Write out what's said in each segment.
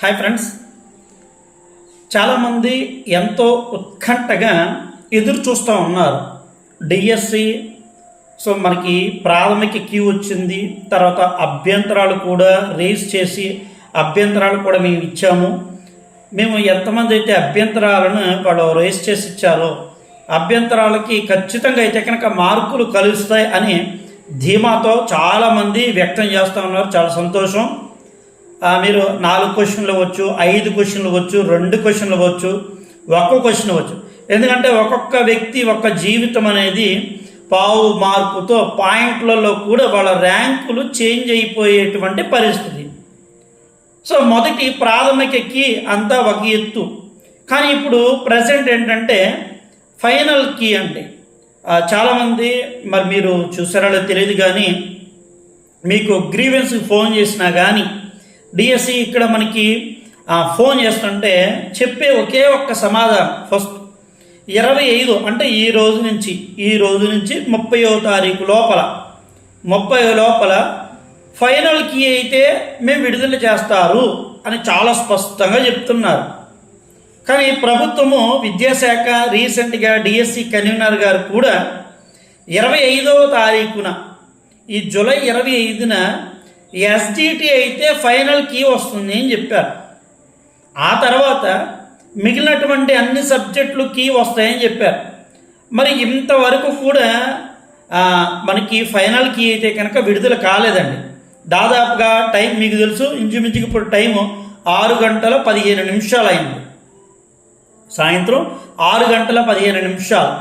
Hi friends చాలామంది ఎంతో ఉత్కంఠగా ఎదురు చూస్తూ ఉన్నారు. డిఎస్సి సో మనకి ప్రాథమిక క్యూ వచ్చింది. తర్వాత అభ్యంతరాలు కూడా రేస్ చేసి అభ్యంతరాలు కూడా మేము ఇచ్చాము. మేము ఎంతమంది అయితే అభ్యంతరాలను వాళ్ళు రేస్ చేసి ఇచ్చారో అభ్యంతరాలకి ఖచ్చితంగా అయితే కనుక మార్కులు కలుస్తాయి అని ధీమాతో చాలామంది వ్యక్తం చేస్తూ ఉన్నారు. చాలా సంతోషం. మీరు నాలుగు క్వశ్చన్లు ఇవ్వచ్చు ఐదు క్వశ్చన్లు ఇవ్వచ్చు రెండు క్వశ్చన్లు ఇవ్వచ్చు ఒక్క క్వశ్చన్ ఇవ్వచ్చు ఎందుకంటే ఒక్కొక్క వ్యక్తి ఒక్క జీవితం అనేది పావు మార్కుతో పాయింట్లలో కూడా వాళ్ళ ర్యాంకులు చేంజ్ అయిపోయేటువంటి పరిస్థితి. సో మొదటి ప్రాథమికకి అంతా ఒక ఎత్తు. కానీ ఇప్పుడు ప్రజెంట్ ఏంటంటే ఫైనల్ కీ అంటే చాలామంది మరి మీరు చూసారో తెలియదు కానీ మీకు గ్రీవెన్స్కి ఫోన్ చేసినా కానీ డిఎస్సి ఇక్కడ మనకి ఆ, ఫోన్ చేస్తుంటే చెప్పే ఒకే ఒక్క సమాధానం. ఫస్ట్ ఇరవై ఐదు అంటే ఈ రోజు నుంచి ఈ రోజు నుంచి ముప్పయో తారీఖు లోపల ముప్పై లోపల ఫైనల్ కీ అయితే మేము విడుదల చేస్తారు అని చాలా స్పష్టంగా చెప్తున్నారు. కానీ ప్రభుత్వము విద్యాశాఖ రీసెంట్గా డిఎస్సి కన్వీనర్ గారు కూడా ఇరవై ఐదవ తారీఖున ఈ జూలై ఇరవై ఐదున ఎస్డిటి అయితే ఫైనల్ కీ వస్తుంది అని చెప్పారు ఆ తర్వాత మిగిలినటువంటి అన్ని సబ్జెక్టులు కీ వస్తాయని చెప్పారు మరి ఇంతవరకు కూడా మనకి ఫైనల్ కీ అయితే కనుక విడుదల కాలేదండి. దాదాపుగా టైం మీకు తెలుసు ఇంచుమించుకు ఇప్పుడు టైము ఆరు గంటల పదిహేను నిమిషాలు అయింది సాయంత్రం ఆరు గంటల పదిహేను నిమిషాలు.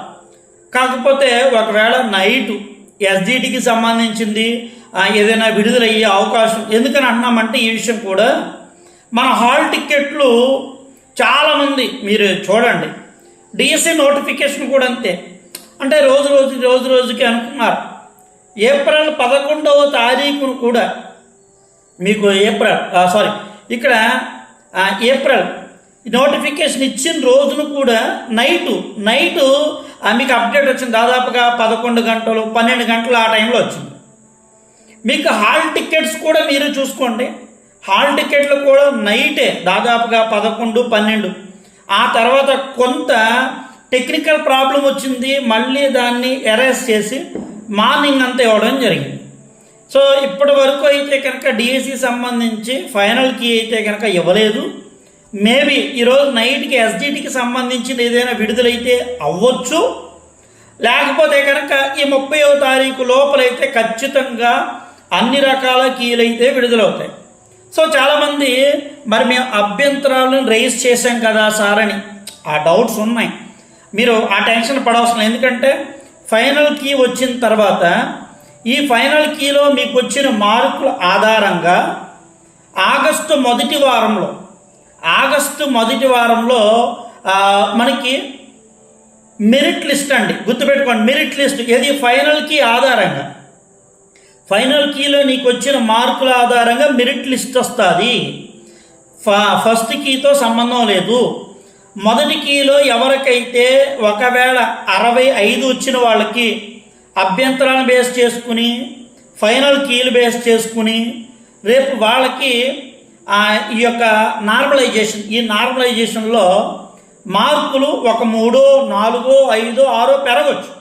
కాకపోతే ఒకవేళ నైటు ఎస్డిటికి సంబంధించింది ఏదైనా విడుదలయ్యే అవకాశం. ఎందుకని అన్నామంటే ఈ విషయం కూడా మన హాల్ టిక్కెట్లు చాలామంది మీరు చూడండి డిఎస్సి నోటిఫికేషన్ కూడా అంతే. అంటే రోజు రోజు రోజు రోజుకి అనుకున్నారు. ఏప్రిల్ పదకొండవ తారీఖును కూడా మీకు ఏప్రిల్ సారీ ఇక్కడ ఏప్రిల్ నోటిఫికేషన్ ఇచ్చిన రోజును కూడా నైటు నైటు మీకు అప్డేట్ వచ్చింది. దాదాపుగా పదకొండు గంటలు పన్నెండు గంటలు ఆ టైంలో వచ్చింది. మీకు హాల్ టికెట్స్ కూడా మీరు చూసుకోండి. హాల్ టికెట్లు కూడా నైటే దాదాపుగా పదకొండు పన్నెండు. ఆ తర్వాత కొంత టెక్నికల్ ప్రాబ్లం వచ్చింది మళ్ళీ దాన్ని ఎరేస్ చేసి మార్నింగ్ అంతా ఇవ్వడం జరిగింది. సో ఇప్పటి వరకు అయితే కనుక డిఎస్సి సంబంధించి ఫైనల్కి అయితే కనుక ఇవ్వలేదు. మేబీ ఈరోజు నైట్కి ఎస్డిటికి సంబంధించిన ఏదైనా విడుదలైతే అవ్వచ్చు. లేకపోతే కనుక ఈ ముప్పైవ తారీఖు లోపలైతే ఖచ్చితంగా అన్ని రకాల కీలైతే విడుదలవుతాయి. సో చాలామంది మరి మేము అభ్యంతరాలను రైజ్ చేశాం కదా సార్ అని. ఆ డౌట్స్ ఉన్నాయి. మీరు ఆ టెన్షన్ పడవలసిన ఎందుకంటే ఫైనల్ కీ వచ్చిన తర్వాత ఈ ఫైనల్ కీలో మీకు వచ్చిన మార్కుల ఆధారంగా ఆగస్టు మొదటి వారంలో ఆగస్టు మొదటి వారంలో మనకి మెరిట్ లిస్ట్ అండి. గుర్తుపెట్టుకోండి మెరిట్ లిస్ట్ ఇది ఫైనల్ కీ ఆధారంగా. ఫైనల్ కీలో నీకు వచ్చిన మార్కుల ఆధారంగా మెరిట్ లిస్ట్ వస్తుంది. ఫస్ట్ కీతో సంబంధం లేదు. మొదటి కీలో ఎవరికైతే ఒకవేళ అరవై ఐదు వచ్చిన వాళ్ళకి అభ్యంతరాలను బేస్ చేసుకుని ఫైనల్ కీలు బేస్ చేసుకుని రేపు వాళ్ళకి ఈ యొక్క నార్మలైజేషన్ ఈ నార్మలైజేషన్లో మార్కులు ఒక మూడో నాలుగో ఐదో ఆరో పెరగచ్చు.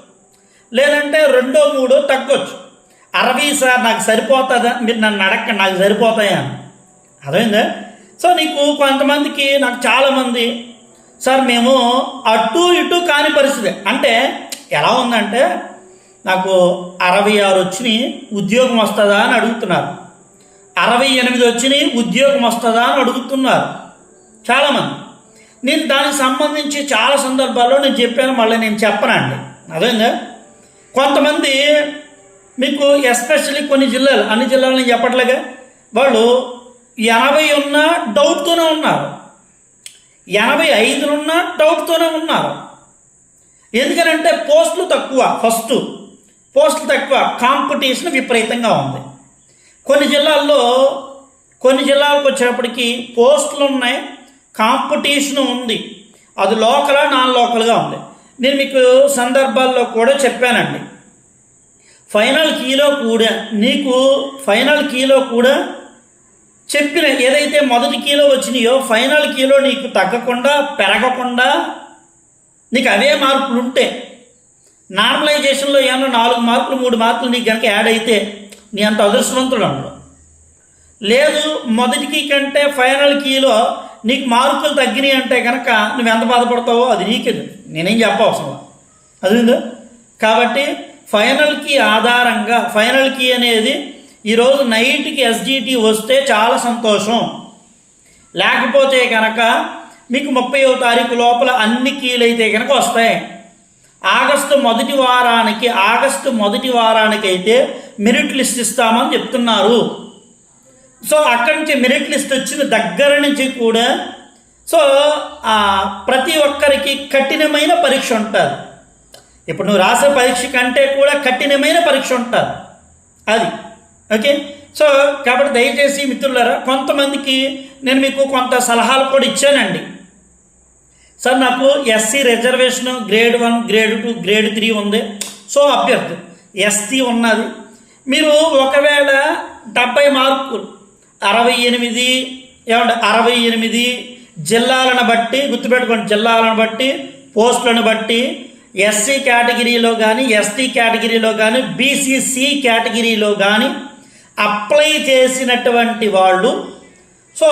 లేదంటే రెండో మూడో తగ్గొచ్చు. అరవై సార్ నాకు సరిపోతుందా? మీరు నన్ను అడగండి నాకు సరిపోతాయా అని. సో నీకు కొంతమందికి నాకు చాలామంది సార్ మేము అటు ఇటు కాని పరిస్థితి. అంటే ఎలా ఉందంటే నాకు అరవై ఆరు వచ్చినాయి ఉద్యోగం వస్తుందా అని అడుగుతున్నారు. అరవై ఎనిమిది వచ్చినాయి ఉద్యోగం వస్తుందా అని అడుగుతున్నారు. చాలామంది. నేను దానికి సంబంధించి చాలా సందర్భాల్లో నేను చెప్పాను మళ్ళీ నేను చెప్పనండి. అదేంగా కొంతమంది మీకు ఎస్పెషల్లీ కొన్ని జిల్లాలు అన్ని జిల్లాలను చెప్పట్లేగా వాళ్ళు ఎనభై ఉన్న డౌట్తోనే ఉన్నారు. ఎనభై ఐదులున్నా డౌట్తోనే ఉన్నారు. ఎందుకనంటే పోస్టులు తక్కువ ఫస్ట్. పోస్టులు తక్కువ కాంపిటీషన్ విపరీతంగా ఉంది. కొన్ని జిల్లాల్లో కొన్ని జిల్లాలకు వచ్చేటప్పటికి పోస్టులు ఉన్నాయి కాంపిటీషన్ ఉంది. అది లోకలా నాన్ లోకల్గా ఉంది. నేను మీకు సందర్భాల్లో కూడా చెప్పానండి. ఫైనల్ కీలో కూడా నీకు ఫైనల్ కీలో కూడా చెప్పిన ఏదైతే మొదటి కీలో వచ్చినాయో ఫైనల్ కీలో నీకు తగ్గకుండా పెరగకుండా నీకు అవే మార్కులు ఉంటే నార్మలైజేషన్లో ఏమన్నా నాలుగు మార్కులు మూడు మార్కులు నీకు కనుక యాడ్ అయితే నీ అంత అదృష్టవంతుడు ఉండవు లేదు మొదటికి కంటే ఫైనల్ కీలో నీకు మార్కులు తగ్గినాయి అంటే కనుక నువ్వు ఎంత బాధపడతావో అది నీకే నేనేం చెప్పవసరం. అది కాబట్టి ఫైనల్ కీ ఆధారంగా ఫైనల్ కీ అనేది ఈరోజు నైట్కి ఎస్జిటి వస్తే చాలా సంతోషం. లేకపోతే కనుక మీకు ముప్పైవ తారీఖు లోపల అన్ని కీలైతే కనుక వస్తాయి. ఆగస్టు మొదటి వారానికి ఆగస్టు మొదటి వారానికి అయితే మెరిట్ లిస్ట్ ఇస్తామని చెప్తున్నారు. సో అక్కడి నుంచి మెరిట్ లిస్ట్ వచ్చిన దగ్గర నుంచి కూడా సో ప్రతి ఒక్కరికి కఠినమైన పరీక్ష ఉంటుంది. ఇప్పుడు నువ్వు రాసే పరీక్ష కంటే కూడా కఠినమైన పరీక్ష ఉంటుంది. అది. ఓకే? సో కాబట్టి దయచేసి మిత్రులారా కొంతమందికి నేను మీకు కొంత సలహాలు కూడా ఇచ్చానండి. సార్ నాకు SC reservation grade one grade two grade three ఉంది. సో అభ్యర్థి ఎస్టీ ఉన్నది. మీరు ఒకవేళ డెబ్బై మార్కులు అరవై ఎనిమిది ఏమంటే అరవై ఎనిమిది జిల్లాలను బట్టి గుర్తుపెట్టుకోండి జిల్లాలను బట్టి పోస్టులను బట్టి ఎస్సీ కేటగిరీలో కానీ ఎస్టీ కేటగిరీలో కానీ బీసీసీ కేటగిరీలో కానీ అప్లై చేసినటువంటి వాళ్ళు. సో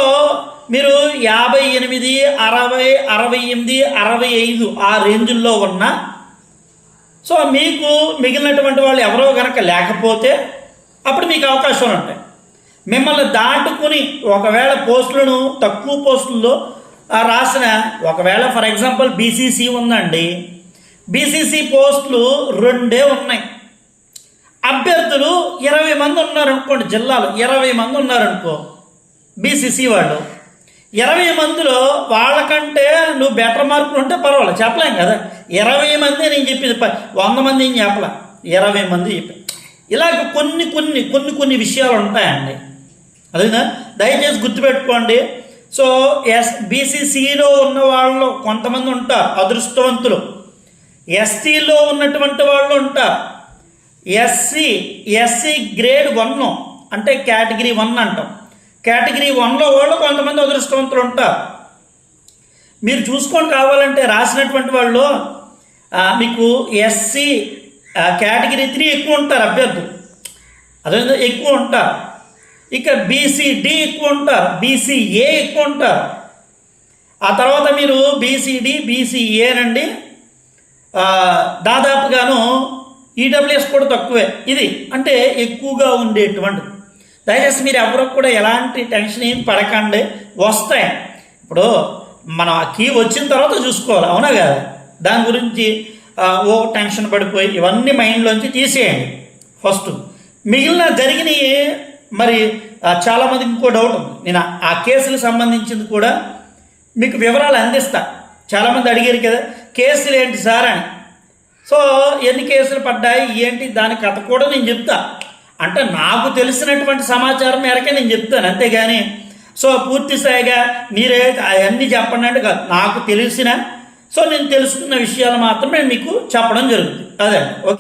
మీరు యాభై ఎనిమిది అరవై అరవై ఎనిమిది అరవై ఐదు ఆ రేంజుల్లో ఉన్న సో మీకు మిగిలినటువంటి వాళ్ళు ఎవరో కనుక లేకపోతే అప్పుడు మీకు అవకాశాలు ఉంటాయి. మిమ్మల్ని దాటుకుని ఒకవేళ పోస్టులను తక్కువ పోస్టుల్లో ఆ, రాసిన ఒకవేళ ఫర్ ఎగ్జాంపుల్ బీసీసీ ఉందండి బీసీసీ పోస్టులు రెండే ఉన్నాయి. అభ్యర్థులు ఇరవై మంది ఉన్నారనుకోండి జిల్లాలో ఇరవై మంది ఉన్నారనుకో బీసీసీ వాళ్ళు ఇరవై మందిలో వాళ్ళకంటే నువ్వు బెటర్ మార్కులు ఉంటే పర్వాలేదు చెప్పలేం కదా. ఇరవై మంది నేను చెప్పింది వంద మంది ఏం చెప్పలే? ఇరవై మంది చెప్పా. ఇలాగ కొన్ని కొన్ని కొన్ని కొన్ని విషయాలు ఉంటాయండి. అదేనా? దయచేసి గుర్తుపెట్టుకోండి. సో ఎస్ బీసీసీలో ఉన్న వాళ్ళు కొంతమంది ఉంటారు అదృష్టవంతులు. ఎస్టీలో ఉన్నటువంటి వాళ్ళు ఉంటారు. ఎస్సీ ఎస్సీ గ్రేడ్ వన్ అంటే కేటగిరీ వన్ అంటాం. కేటగిరీ వన్లో వాళ్ళు కొంతమంది అదృష్టవంతులు ఉంటారు. మీరు చూసుకొని కావాలంటే రాసినటువంటి వాళ్ళు మీకు ఎస్సీ కేటగిరీ త్రీ ఎక్కువ ఉంటారు అభ్యర్థులు. అదే ఎక్కువ ఉంటారు. ఇక బీసీడి ఎక్కువ ఉంటారు. బీసీఏ ఎక్కువ ఉంటారు. ఆ తర్వాత మీరు బీసీడి బీసీఏ నండి దాదాపుగాను ఈడబ్ల్యూఎస్ కూడా తక్కువే. ఇది అంటే ఎక్కువగా ఉండేటువంటి దయచేసి మీరు ఎవరికి కూడా ఎలాంటి టెన్షన్ ఏం పడకండి. వస్తాయి. ఇప్పుడు మన కీ వచ్చిన తర్వాత చూసుకోవాలి. అవునా కదా? దాని గురించి ఓ టెన్షన్ పడిపోయి ఇవన్నీ మైండ్లోంచి తీసేయండి. ఫస్ట్ మిగిలిన జరిగినవి మరి చాలామంది చాలామందికి ఇంకో డౌట్ ఉంది. నేను ఆ- ఆ కేసులకు సంబంధించింది కూడా మీకు వివరాలు అందిస్తా. చాలామంది అడిగారు కదా కేసులు ఏంటి సార్? అని సో ఎన్ని కేసులు పడ్డాయి? ఏంటి? దాని కథ కూడా నేను చెప్తా. అంటే నాకు తెలిసినటువంటి సమాచారం మేరకే నేను చెప్తాను అంతేగాని. సో పూర్తి స్థాయిగా మీరే అవన్నీ చెప్పండి అంటే కాదు నాకు తెలిసిన సో నేను తెలుసుకున్న విషయాలు మాత్రమే మీకు చెప్పడం జరుగుతుంది. అదే ఓకే.